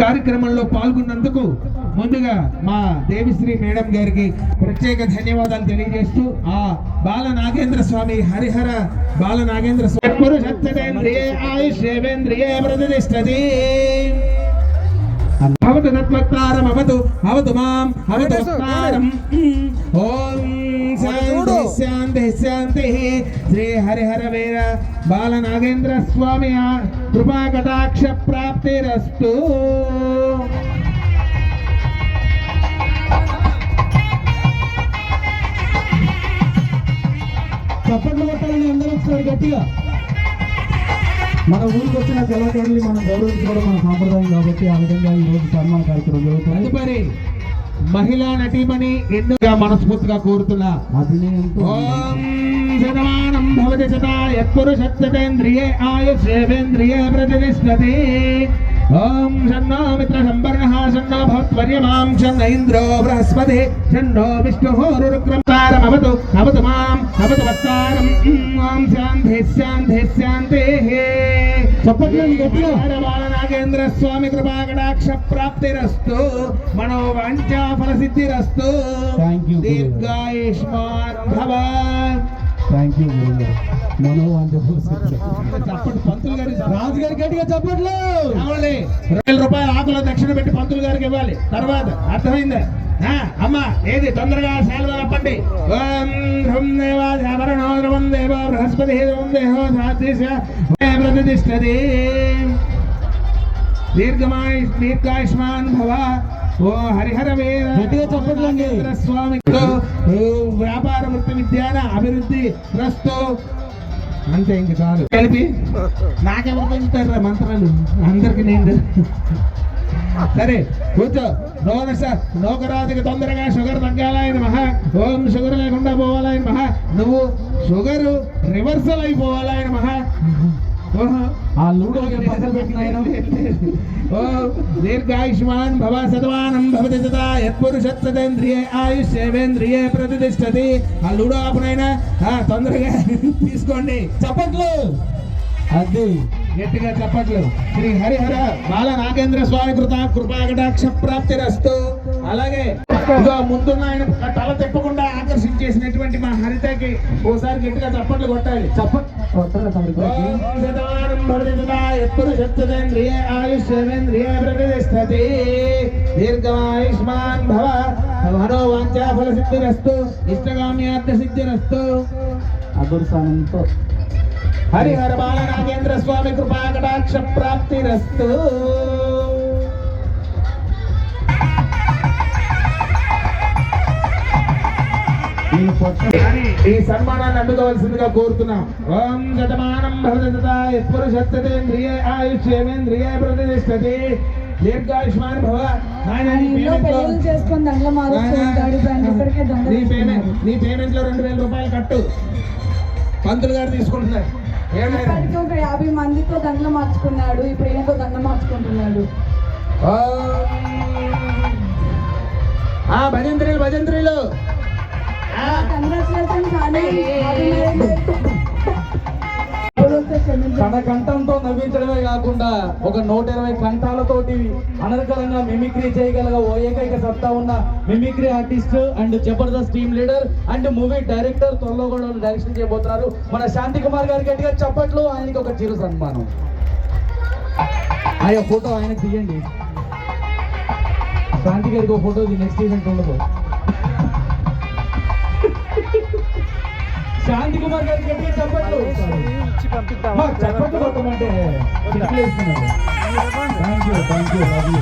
కార్యక్రమంలో పాల్గొన్నందుకు ముందుగా మా దేవిశ్రీ మేడం గారికి ప్రత్యేక ధన్యవాదాలు తెలియజేస్తూ ఆ బాల నాగేంద్ర స్వామి హరిహర బాల నాగేంద్ర స్వామి. పురుషత్వేంద్రియే ఆయుష్యేంద్రియే ప్రతిష్టతి. భవతు తత్వక్తారం అవతు అవతు మాం అవతు వక్తారం ఓం శాంతి శాంతి శాంతి శ్రీ హరిహర వీర బాల నాగేంద్ర స్వామి కృపా కటాక్ష ప్రాప్తిరస్తు చప్పట్లు కొట్టాలని అందరూ ఒకసారి గట్టిగా. మన ఊరికి వచ్చిన కళాకారుల్ని మనం గౌరవించుకోవడం మన సాంప్రదాయం కాబట్టి ఆ విధంగా ఈ రోజు సన్మాన కార్యక్రమం జరుగుతుంది. తదుపరి మహిళా నటీమణి ఎన్నుగా మనస్ఫూర్తిగా కోరుతున్నా శతమానం భవతి శతా ప్రతిష్టతి. ఓం షన్నో మిత్ర సంవర్ణః షన్నో భవత్వర్యమాం షన్న ఇంద్రో బృహస్పతి షన్నో విష్ణుః అవతు మాం అవతు వత్తారం ఓం శాంతి శాంతి శాంతి నాగేంద్ర స్వామి కృపాకటాక్ష ప్రాప్తిరస్తు మనో వాంఛా ఫల సిద్ధిరస్తు Thank you, Guru. దీర్ఘాయుష్మాన్ భవ థ్యాంక్ యూ గురుగారు మనో చప్పటి పంతులు గారి రాజు గారి గట్టిగా చప్పట్లు. కావాలి రెండు వేల రూపాయల ఆకుల దక్షిణ పెట్టి పంతులు గారికి ఇవ్వాలి. తర్వాత అర్థమైందా? ఆ, అమ్మ ఏది? తొందరగా శాలువ తప్పండి ఓం హ్రం దేవాధరణో ద్రవం దేవ బృహస్పతి దేహో ప్రతిష్టది దీర్ఘమాయు దీర్ఘాయుష్మాన్ భవ. ఓ హరిహర గట్టిగా చప్పట్లండి. ఓ వ్యాపార వృత్తి విద్యాన అభివృద్ధి రస్తు. అంతే ఇంక చాలు. కలిపి. నాకెవరు పెంచుతారు మంత్రాలు? అందరికి నేను. సరే కూర్చో. నోన నోకరాజుకి తొందరగా షుగర్ తగ్గాలని మహా. ఓం షుగర్ లేకుండా పోవాలని మహా. నువ్వు షుగర్ రివర్సల్ అయిపోవాలని మహా. ఓహో. ఆ లూడోకి పక్కన పెట్టిన ఆయన. ఓ దీర్ఘాయుష్మాన్ భవ శతమానం భవతి సదా యత్పురుషత్సతేంద్రియే ఆయుష్యేంద్రియే ప్రతిష్టతి. ఆ లూడో ఆపనైనా తొందరగా తీసుకోండి. చప్పట్లు. అది గట్టిగా చప్పట్లు. శ్రీ హరిహర బాల నాగేంద్ర స్వామి కృత కృపాకటాక్ష ప్రాప్తి రస్తు అలాగే ముందున్న ఆయన తల తిప్పకుండా ఆకర్షించేసినటువంటి మా హరితకి ఓసారి గట్టిగా చప్పట్లు కొట్టాలి. చప్పట్ కొట్టాలి దీర్ఘమాయుష్మాన్ భవ మనో వాంఛా ఫల సిద్ధిరస్తు ఇష్టగామ్యార్థ సిద్ధిరస్తు అదుర్స్థానంతో హరిహర బాల నాగేంద్ర స్వామి కృపా కటాక్ష ప్రాప్తిరస్తు ఈ పొట్ట ఈ సన్మానాన్ని అందుకోవాల్సిందిగా కోరుతున్నాం. ఓం శతమానం భవతేంద్రియ ఆయుష్యేంద్రియ ప్రతిష్టతి. దీర్ఘాయుష్మాన్ భవ. నీ పేమెంట్ లో- రెండు వేల రూపాయలు కట్టు. పంతులు గారు తీసుకుంటున్నారు. ఏమైనా ఇప్పటికే ఒక యాభై మందితో దండలు మార్చుకున్నాడు ఇప్పుడు ఈయనతో దండ మార్చుకుంటున్నాడు. ఆ భజంత్రీలు భజంత్రీలు. తన కంఠంతో నవ్వించడమే కాకుండా ఒక నూట ఇరవై కంఠాలతోటి అనర్గళంగా మిమిక్రీ చేయగలగ ఓ ఏకైక సత్తా ఉన్న mimicry artist and Jabardasth team leader and movie director త్వరలో కూడా డైరెక్షన్ చేయబోతున్నారు. మన శాంతి కుమార్ గారి గట్టిగా చప్పట్లు ఆయనకి ఒక చిరు సన్మానం. ఆ ఫోటో ఆయన తీయండి. శాంతి గారికి ఒక ఫోటో నెక్స్ట్ ఈవెంట్ ఉండదు. శాంతి కుమార్ గారికి గట్టిగా చప్పట్లు. మా చప్పట్లు కొట్టమంటే థ్యాంక్ యూ థ్యాంక్ యూ